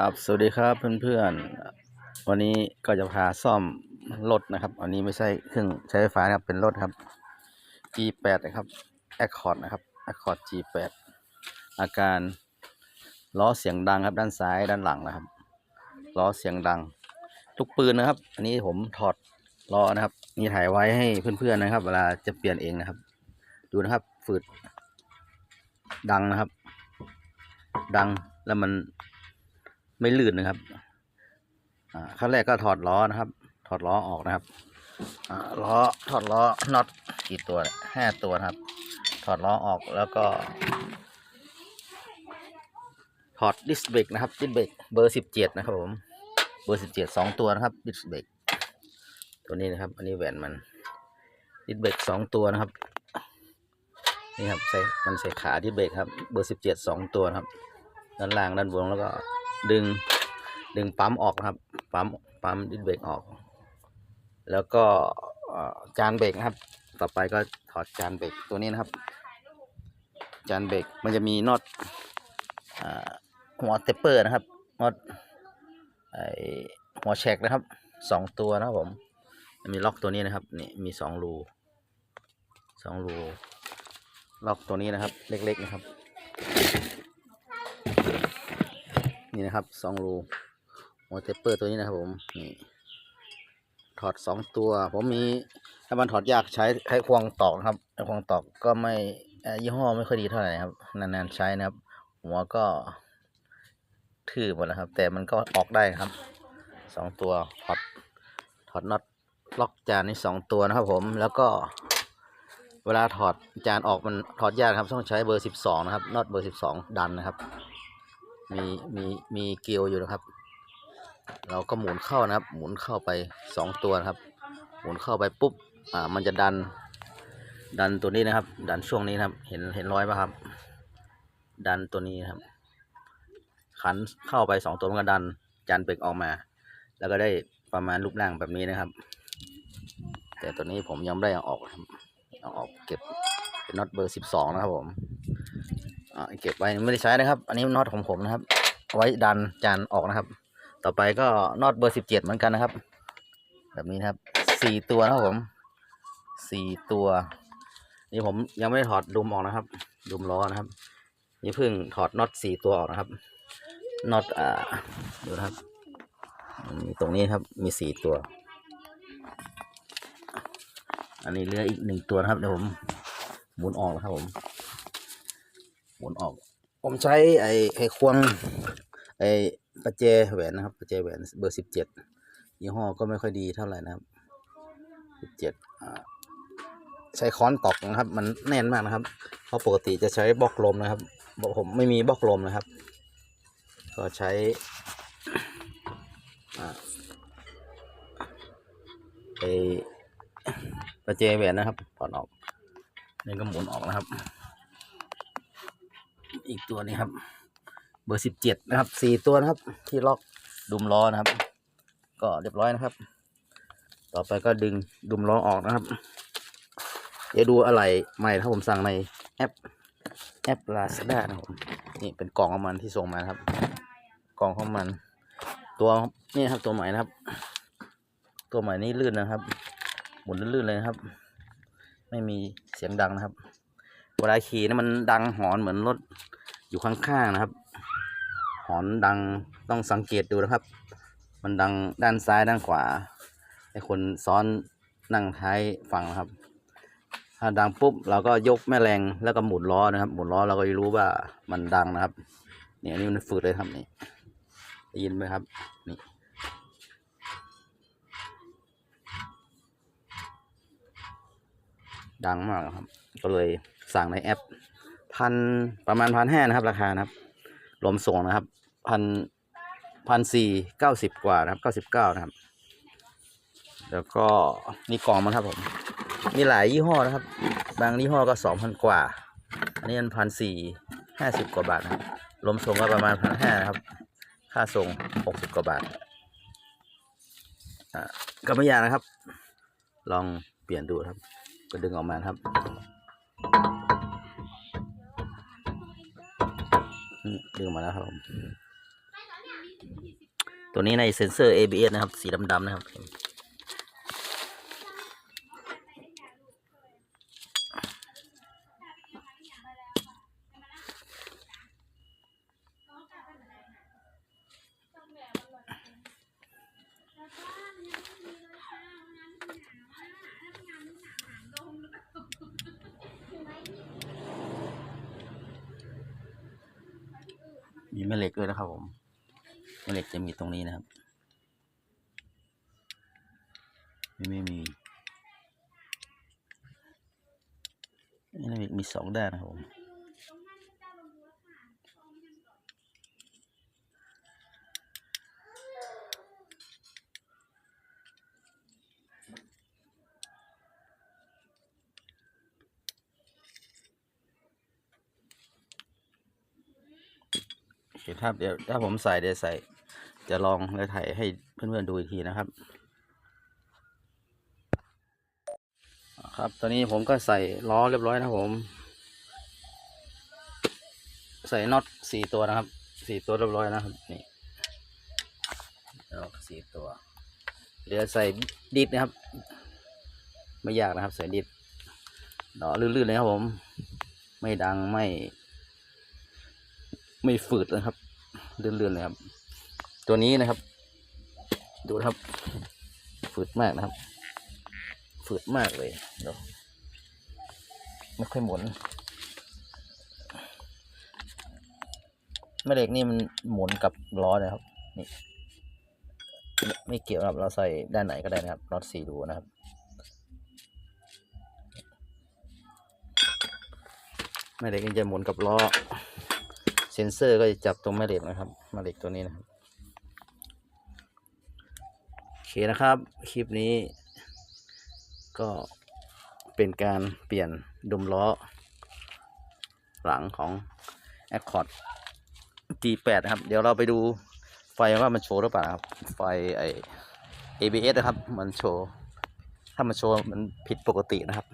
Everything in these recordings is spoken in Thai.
ครับ สวัสดีครับเพื่อนๆ วันนี้ก็จะพาซ่อมรถนะครับ อันนี้ไม่ใช่เครื่องใช้ไฟฟ้านะครับ เป็นรถครับ G8 นะครับ Accord นะครับ Accord G8 อาการล้อเสียงดังครับด้านซ้ายด้านหลังนะครับ ล้อเสียงดัง ทุกปืนนะครับ อันนี้ผมถอดล้อนะครับมีถ่ายไว้ให้เพื่อนๆนะครับ เวลาจะเปลี่ยนเองนะครับ ดูนะครับฝืดดังนะครับ ดังแล้วมัน ไม่ลื่นนะครับอ่าขั้นแรกก็ถอดล้อนะครับ ถอดล้อออกนะครับอ่าล้อถอดล้อน็อตกี่ตัวห้าตัวครับ ถอดล้อออกแล้วก็ ถอดดิสเบรกนะครับดิสเบรกเบอร์สิบเจ็ดนะครับผมเบอร์สิบเจ็ดสองตัวนะครับดิสเบรกตัวนี้นะครับ อันนี้แหวนมันดิสเบรกสองตัวนะครับนี่ครับใส่มันใส่ขาดิสเบรกครับ เบอร์สิบเจ็ดสองตัวนะครับ ด้านล่างด้านบนแล้วก็ ดึงดึงปั๊มออกนะครับ ปั๊มปั๊มดิสเบรกออก แล้วก็จานเบรกนะครับ ต่อไปก็ถอดจานเบรกตัวนี้นะครับ จานเบรกมันจะมีน็อตอหัวเตปเปอร์นะครับน็อตไอหัวแฉกนะครับสองตัวนะครับผมมีล็อกตัวนี้นะครับนี่มีสองรูสองรูล็อกตัวนี้นะครับ เล็กๆนะครับ นี่นะครับสองรูหัวเทปเปอร์ตัวนี้นะครับผมนี่ถอดสองตัว ผมมีถ้ามันถอดยากใช้ใช้ควงตอกนะครับไอ้ควงตอกก็ไม่ยี่ห้อไม่ค่อยดีเท่าไหร่ครับนานๆใช้นะครับ หัวก็ทื่อหมดแล้วครับ แต่มันก็ออกได้ครับสองตัวถอดถอดน็อตล็อกจานนี่สองตัวนะครับผมแล้วก็เวลาถอดจานออกมันถอดยากครับต้องใช้เบอร์สิบสองนะครับน็อตเบอร์สิบสองดันนะครับ มีมีมีเกลียวอยู่นะครับ เราก็หมุนเข้านะครับ หมุนเข้าไปสองตัวนะครับ หมุนเข้าไปปุ๊บอ่ามันจะดัน ดันตัวนี้นะครับ ดันช่วงนี้นะครับ เห็นเห็นรอยป่ะครับ ดันตัวนี้นะครับ ขันเข้าไปสองตัวมันก็ดันจานเบรกออกมา แล้วก็ได้ประมาณรูปร่างแบบนี้นะครับ แต่ตัวนี้ผมยังไม่ได้เอาออกครับเอาออกเก็บเป็นน็อตเบอร์สิบสองนะครับผม เก็บไว้ไม่ได้ใช้นะครับ อันนี้น็อตของผมนะครับเอาไว้ดันจานออกนะครับ ต่อไปก็น็อตเบอร์สิบเจ็ดเหมือนกันนะครับ แบบนี้นะครับสี่ตัวนะครับผมสี่ตัว นี่ผมยังไม่ได้ถอดดุมออกนะครับ ดุมล้อนะครับ นี่เพิ่งถอดน็อตสี่ตัวออกนะครับน็อตอ่าดูนะครับมีตรงนี้ครับมีสี่ตัว อันนี้เหลืออีกหนึ่งตัวนะครับเดี๋ยวผมหมุนออกนะครับผม หมุนออก ผมใช้ไอ้ไอ้ควงไอ้ประแจแหวนนะครับประแจแหวนเบอร์สิบเจ็ดยี่ห้อก็ไม่ค่อยดีเท่าไหร่นะครับสิบเจ็ดใช้ค้อนตอกนะครับ มันแน่นมากนะครับ เพราะปกติจะใช้บล็อกลมนะครับผมไม่มีบล็อกลมนะครับ ก็ใช้ไอ้ประแจแหวนนะครับถอดออกนี่ก็หมุนออกนะครับ อีกตัวนี้ครับ เบอร์สิบเจ็ดนะครับสี่ตัวนะครับ ที่ล็อกดุมล้อนะครับ ก็เรียบร้อยนะครับ ต่อไปก็ดึงดุมล้อออกนะครับเดี๋ยวดูอะไรใหม่ถ้าผมสั่งในแอปแอปลาซาด้านะครับผมนี่เป็นกล่องของมันที่ส่งมาครับ กล่องของมัน ตัวนี่ครับตัวใหม่นะครับ ตัวใหม่นี่ลื่นนะครับ หมุนลื่นๆเลยนะครับ ไม่มีเสียงดังนะครับ เวลาขี่นะมันดังหอนเหมือนรถอยู่ข้างๆนะครับ หอนดังต้องสังเกตดูนะครับ มันดังด้านซ้ายด้านขวาไอ้คนซ้อนนั่งท้ายฝั่งนะครับ ถ้าดังปุ๊บเราก็ยกแม่แรงแล้วก็หมุนล้อนะครับ หมุนล้อเราก็จะรู้ว่ามันดังนะครับ เนี่ยนนี่มันฝืดเลยครับนี่ได้ยินไหมครับนี่ดังมากครับ ก็เลย สั่งในแอปพันประมาณพันห้านะครับ ราคานะครับรวมส่งนะครับพันพันสี่เก้าสิบกว่านะครับเก้าสิบเก้านะครับ แล้วก็นี่กล่องมันครับผม มีหลายยี่ห้อนะครับ บางยี่ห้อก็สองพันกว่า อันนี้มันพันสี่ห้าสิบกว่าบาทนะครับรวมส่งก็ประมาณพันห้านะครับ ค่าส่งหกสิบกว่าบาทอ่าก็ไม่ยากนะครับ ลองเปลี่ยนดูครับ ก็ดึงออกมาครับ ดึงมาแล้วครับผมตัวนี้ในเซ็นเซอร์ ABS นะครับ สีดำๆนะครับมี แม่เหล็กด้วยนะครับผมแม่เหล็กจะมีตรงนี้นะครับไม่ไม่มีนี่แม่เหล็กมีสองด้านนะครับผม เคครับเดี๋ยวถ้าผมใส่เดี๋ยวใส่ จะลองแล้วถ่ายให้เพื่อนๆดูอีกทีนะครับ ครับ ตอนนี้ผมก็ใส่ล้อเรียบร้อยนะผม ใส่น็อตสี่ตัวนะครับสี่ตัวเรียบร้อยนะครับนี่แล้วสี่ตัวเดี๋ยวใส่ดิสนะครับ ไม่ยากนะครับ ใส่ดิสเนาะลื่นๆเลยครับผม ไม่ดังไม่ ไม่ฝืดนะครับ เลื่อนๆเลยครับ ตัวนี้นะครับ ดูนะครับ ฝืดมากนะครับ ฝืดมากเลยเดี๋ยวไม่ค่อยหมุนแม่เหล็กนี่มันหมุนกับล้อนะครับ นี่ไม่เกี่ยวครับเราใส่ด้านไหนก็ได้นะครับน็อตสี่รูนะครับแม่เหล็กนี่จะหมุนกับล้อ เซนเซอร์ก็จะจับตรงแม่เหล็กนะครับแม่เหล็กตัวนี้นะครับโอเคนะครับ คลิปนี้ ก็เป็นการเปลี่ยนดุมล้อ หลังของ Accord G8 นะครับ เดี๋ยวเราไปดูไฟว่ามันโชว์หรือเปล่าครับ ไฟไอ ABS นะครับ มันโชว์ ถ้ามันโชว์ มันผิดปกตินะครับ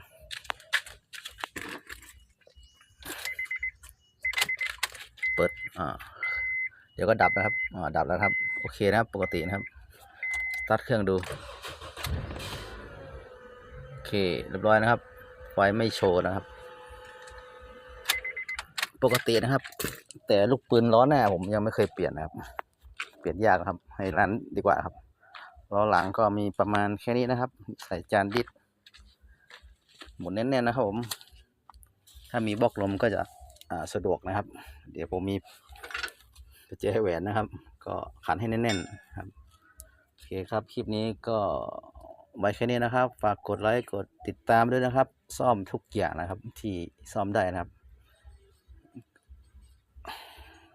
เปิด อ่าเดี๋ยวก็ดับนะครับอ่าดับแล้วครับ โอเคนะครับ ปกตินะครับสตาร์ทเครื่องดู โอเค เรียบร้อยนะครับ ไฟไม่โชว์นะครับ ปกตินะครับ แต่ลูกปืนล้อหน้าผมยังไม่เคยเปลี่ยนนะครับ เปลี่ยนยากครับ ให้ร้านดีกว่าครับล้อหลังก็มีประมาณแค่นี้นะครับ ใส่จานดิสหมุนแน่นๆนะครับผม ถ้ามีบล็อกลมก็จะสะดวกนะครับ เดี๋ยวผมมี ประแจแหวนนะครับ ก็ขันให้แน่นๆครับโอเคครับคลิปนี้ก็ไว้แค่นี้นะครับ ฝากกดไลค์กดติดตามด้วยนะครับ ซ่อมทุกอย่างนะครับ ที่ซ่อมได้นะครับ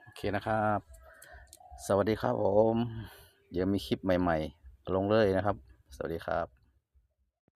โอเคนะครับ สวัสดีครับผมเดี๋ยวมีคลิปใหม่ ๆ ลงเลยนะครับ สวัสดีครับ